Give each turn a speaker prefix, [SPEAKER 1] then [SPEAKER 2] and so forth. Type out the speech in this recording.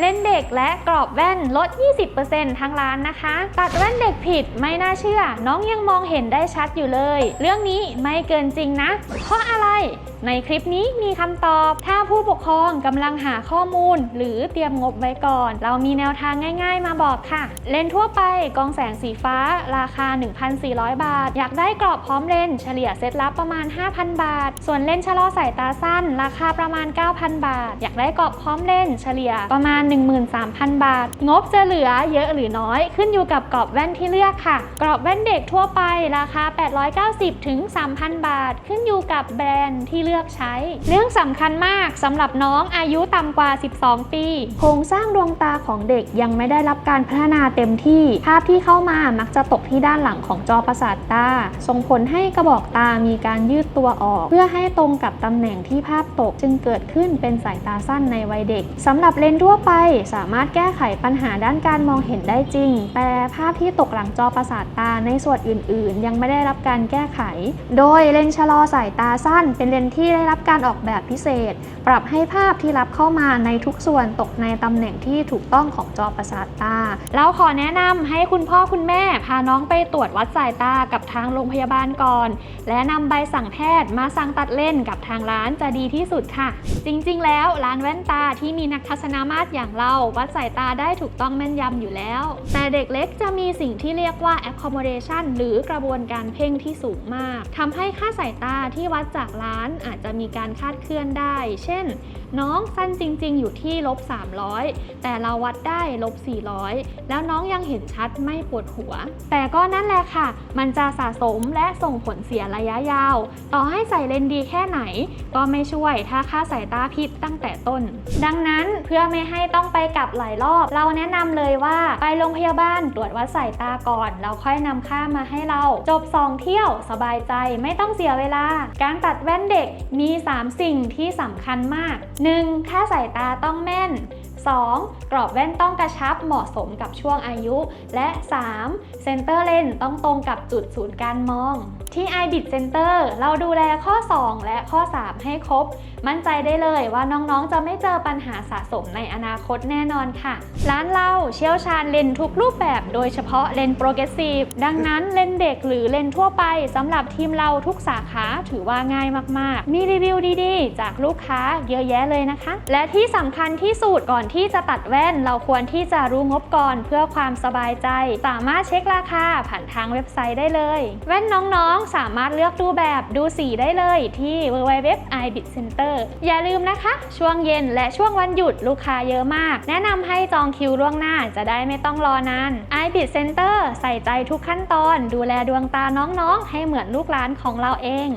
[SPEAKER 1] เลนเด็กและกรอบแว่นลด 20%ทั้งร้านนะคะ ตัดแว่นเด็กผิดไม่น่าเชื่อ น้องยังมองเห็นได้ชัดอยู่เลย เรื่องนี้ไม่เกินจริงนะ เพราะอะไร ในคลิปนี้มีคำตอบ ถ้าผู้ปกครองกำลังหาข้อมูล หรือเตรียมงบไว้ก่อน เรามีแนวทางง่าย ๆ มาบอกค่ะ เลนทั่วไปกองแสงสีฟ้า ราคา 1,400 บาท อยากได้กรอบพร้อมเลนเฉลี่ยเซตละประมาณ 5,000 บาท ส่วนเลนชะลอสายตาสั้น ราคาประมาณ 9,000 บาท อยากได้กรอบพร้อมเลนเฉลี่ยประมาณ 13,000 บาท งบจะเหลือเยอะหรือน้อยขึ้นอยู่กับกรอบแว่นที่เลือกค่ะ กรอบแว่นเด็กทั่วไปราคา 890ถึง3,000 บาท ขึ้นอยู่กับแบรนด์ที่เลือกใช้ เรื่องสำคัญมากสำหรับน้องอายุต่ำกว่า 12 ปี โครงสร้างดวงตาของเด็กยังไม่ได้รับการพัฒนาเต็มที่ ภาพที่เข้ามามักจะตกที่ด้านหลังของจอประสาทตา ส่งผลให้กระบอกตามีการยืดตัวออก เพื่อให้ตรงกับตำแหน่งที่ภาพตกจึงเกิดขึ้นเป็นสายตาสั้นในวัยเด็กสำหรับเลนส์ทั่วไปสามารถแก้ไขปัญหาด้านการมองเห็นได้จริง แต่ภาพที่ตกหลังจอประสาทตาในส่วนอื่น ๆ ยังไม่ได้รับการแก้ไข โดยเลนส์ชะลอสายตาสั้นเป็นเลนส์ที่ได้รับการออกแบบพิเศษ ปรับให้ภาพที่รับเข้ามาในทุกส่วนตกในตำแหน่งที่ถูกต้องของจอประสาทตา เราขอแนะนำให้คุณพ่อคุณแม่พาน้องไปตรวจวัดสายตากับทางโรงพยาบาลก่อน และนำใบสั่งแพทย์มาสั่งตัดเล่นกับทางร้านจะดีที่สุดค่ะ จริงๆ แล้วร้านแว่นตาที่มีนักทัศนามาตรอย่างเราวัดสายตาได้ถูกต้องแม่นยำอยู่แล้ว แต่เด็กเล็กจะมีสิ่งที่เรียกว่า accommodation หรือกระบวนการเพ่งที่สูงมากทำให้ค่าสายตาที่วัดจากร้านอาจจะมีการคาดเคลื่อนได้ เช่นน้องสั้นจริงๆ อยู่ที่ลบ300 แต่เราวัดได้ลบ400 แล้วน้องยังเห็นชัดไม่ปวดหัว แต่ก็นั่นแหละค่ะ มันจะสะสมและส่งผลเสียระยะยาว ต่อให้ใส่เลนส์ดีแค่ไหน ก็ไม่ช่วยถ้าค่าสายตาผิดตั้งแต่ต้น ดังนั้นเพื่อไม่ให้ต้องไปกลับหลายรอบ เราแนะนำเลยว่าไปโรงพยาบาลตรวจวัดสายตาก่อนแล้วค่อยนำค่ามาให้เรา จบ 2 เที่ยวสบายใจไม่ต้องเสียเวลา การตัดแว่นเด็กมี 3 สิ่งที่สำคัญมาก 1. ค่าสายตาต้องแม่น 2. กรอบแว่นต้องกระชับเหมาะสมกับช่วงอายุ และ 3. เซนเตอร์เลนต้องตรงกับจุดศูนย์การมอง ที่ iBit Center เราดูแลข้อ 2 และข้อ 3 ให้ครบ มั่นใจได้เลยว่าน้องๆ จะไม่เจอปัญหาสะสมในอนาคตแน่นอนค่ะ ร้านเราเชี่ยวชาญเลนทุกรูปแบบโดยเฉพาะเลนโปรเกรสซีฟดังนั้นเลนเด็กหรือเลนทั่วไปสำหรับทีมเราทุกสาขาถือว่าง่ายมากๆ มีรีวิวดีๆ จากลูกค้าเยอะแยะเลยนะคะ และที่สำคัญที่สุดก่อนที่ที่จะตัดแว่นเราควรที่จะรู้งบก่อนเพื่อความสบายใจ สามารถเช็คราคาผ่านทางเว็บไซต์ได้เลย แว่นน้องๆ สามารถเลือกดูแบบดูสีได้เลยที่ www iBit Center อย่าลืมนะคะ ช่วงเย็นและช่วงวันหยุดลูกค้าเยอะมาก แนะนำให้จองคิวล่วงหน้าจะได้ไม่ต้องรอนาน iBit Center ใส่ใจทุกขั้นตอน ดูแลดวงตาน้องๆ ให้เหมือนลูกหลานของเราเอง